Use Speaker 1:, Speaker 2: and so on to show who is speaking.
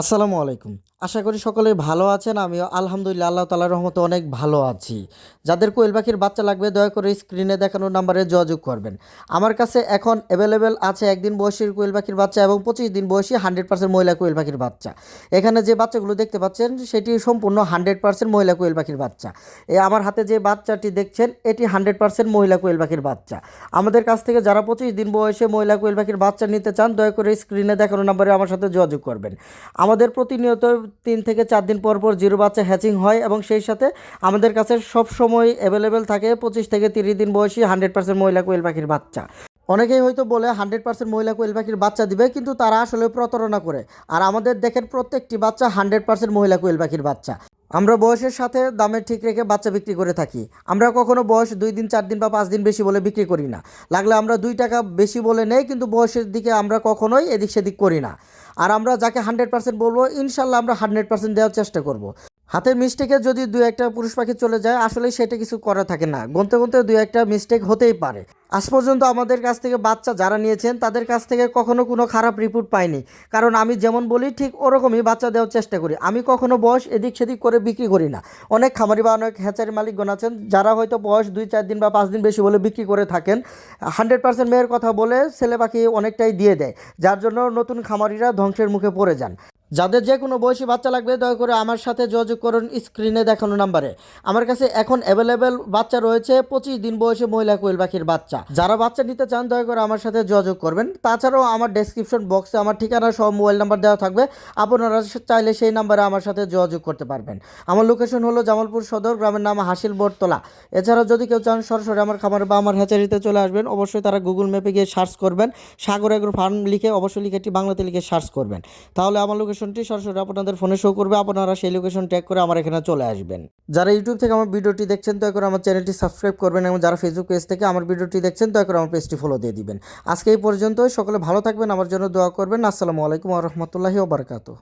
Speaker 1: আসসালামু আলাইকুম। আশা করি সকলে ভালো আছেন, আমিও আলহামদুলিল্লাহ, আল্লাহ তালার রহমতে অনেক ভালো আছি। যাদের কোয়েল পাখির বাচ্চা লাগবে, দয়া করে স্ক্রিনে দেখানো নাম্বারে যোগাযোগ করবেন। আমার কাছে এখন অ্যাভেলেবেল আছে একদিন বয়সীর কোয়েল পাখির বাচ্চা এবং পঁচিশ দিন বয়সী হান্ড্রেড পার্সেন্ট মহিলা কোয়েল পাখির বাচ্চা। এখানে যে বাচ্চাগুলো দেখতে পাচ্ছেন, সেটি সম্পূর্ণ হান্ড্রেড পার্সেন্ট মহিলা কোয়েল পাখির বাচ্চা। এ আমার হাতে যে বাচ্চাটি দেখছেন, এটি হান্ড্রেড পার্সেন্ট মহিলা কোয়েল পাখির বাচ্চা। আমাদের কাছ থেকে যারা পঁচিশ দিন বয়সে মহিলা কোয়েল পাখির বাচ্চা নিতে চান, দয়া করে স্ক্রিনে দেখানো নাম্বারে আমার সাথে যোগাযোগ করবেন। আমাদের প্রতিনিয়ত তিন থেকে চার দিন পর পর জিরো বাচ্চা হ্যাচিং হয় এবং সেই সাথে আমাদের কাছে সব সময় অ্যাভেলেবেল থাকে পঁচিশ থেকে তিরিশ দিন বয়সী হান্ড্রেড পার্সেন্ট মহিলা কোয়েল পাখির বাচ্চা। অনেকেই হয়তো বলে হান্ড্রেড পার্সেন্ট মহিলা কোয়েল পাখির বাচ্চা দিবে, কিন্তু তারা আসলে প্রতারণা করে। আর আমাদের দেখেন প্রত্যেকটি বাচ্চা হান্ড্রেড পার্সেন্ট মহিলা কোয়েল পাখির বাচ্চা। আমরা বয়সের সাথে দামে ঠিক রেখে বাচ্চা বিক্রি করে থাকি। আমরা কখনো বয়স দুই দিন, চার দিন বা পাঁচ দিন বেশি বলে বিক্রি করি না। লাগলে আমরা দুই টাকা বেশি বলে নেই, কিন্তু বয়সের দিকে আমরা কখনোই এদিক সেদিক করি না। আর আমরা যাকে হান্ড্রেড পার্সেন্ট বলব ইনশাল্লাহ আমরা হান্ড্রেড পার্সেন্ট দেওয়ার চেষ্টা করব। হাতের মিস্টেকে যদি দু একটা পুরুষ পাখি চলে যায় আসলে সেটা কিছু করা থাকে না। গুনতে গুনতে দু একটা মিস্টেক হতেই পারে। আজ পর্যন্ত আমাদের কাছ থেকে বাচ্চা যারা নিয়েছেন, তাদের কাছ থেকে কখনো কোনো খারাপ রিপোর্ট পাইনি। কারণ আমি যেমন বলি, ঠিক ওরকমই বাচ্চা দেওয়ার চেষ্টা করি। আমি কখনো বয়স এদিক সেদিক করে বিক্রি করি না। অনেক খামারি বা অনেক হ্যাচারি মালিকগণ আছেন, যারা হয়তো বয়স দুই চার দিন বা পাঁচ দিন বেশি বলে বিক্রি করে থাকেন। হান্ড্রেড পার্সেন্ট মেয়ের কথা বলে ছেলে পাখি অনেকটাই দিয়ে দেয়। যার জন্য নতুন খামারিরা ধ্বংসের মুখে পড়ে যান। যাদের যে কোনো বয়সী বাচ্চা লাগবে, দয়া করে আমার সাথে যোগাযোগ করুন স্ক্রিনে দেখানো নাম্বারে। আমার কাছে এখন অ্যাভেলেবেল বাচ্চা রয়েছে, পঁচিশ দিন বয়সে মহিলা কোয়েল পাখির বাচ্চা। যারা বাচ্চা নিতে চান, দয়া করে আমার সাথে যোগাযোগ করবেন। তাছাড়াও আমার ডেসক্রিপশন বক্সে আমার ঠিকানা সহ মোবাইল নাম্বার দেওয়া থাকবে। আপনারা চাইলে সেই নাম্বারে আমার সাথে যোগাযোগ করতে পারবেন। আমার লোকেশন হলো জামালপুর সদর, গ্রামের নাম হাসিল বোরতলা এছাড়াও যদি কেউ চান, সরাসরি আমার খামারে বা আমার হ্যাচারিতে চলে আসবেন। অবশ্যই তারা গুগল ম্যাপে গিয়ে সার্চ করবেন। সাগর এগ্রো ফার্ম লিখে অবশ্যই লিখে একটি বাংলাতে লিখে সার্চ করবেন। তাহলে আমার লোকেশনটি সরাসরি আপনাদের ফোনে শো করবে। আপনারা সেই লোকেশন ট্যাগ করে আমার এখানে চলে আসবেন। যারা ইউটিউব থেকে আমার ভিডিওটি দেখছেন, দয়া করে আমার চ্যানেলটি সাবস্ক্রাইব করবেন এবং যারা ফেসবুক পেজ থেকে আমার ভিডিওটি দেখছেন, দয়া করে আমার পেজটি ফলো দিয়ে দিবেন। আজকে এই পর্যন্ত সকলে ভালো থাকবেন। আমার জন্য দোয়া করবেন। আসসালামু আলাইকুম রহমতুল্লাহি ওবরকাতু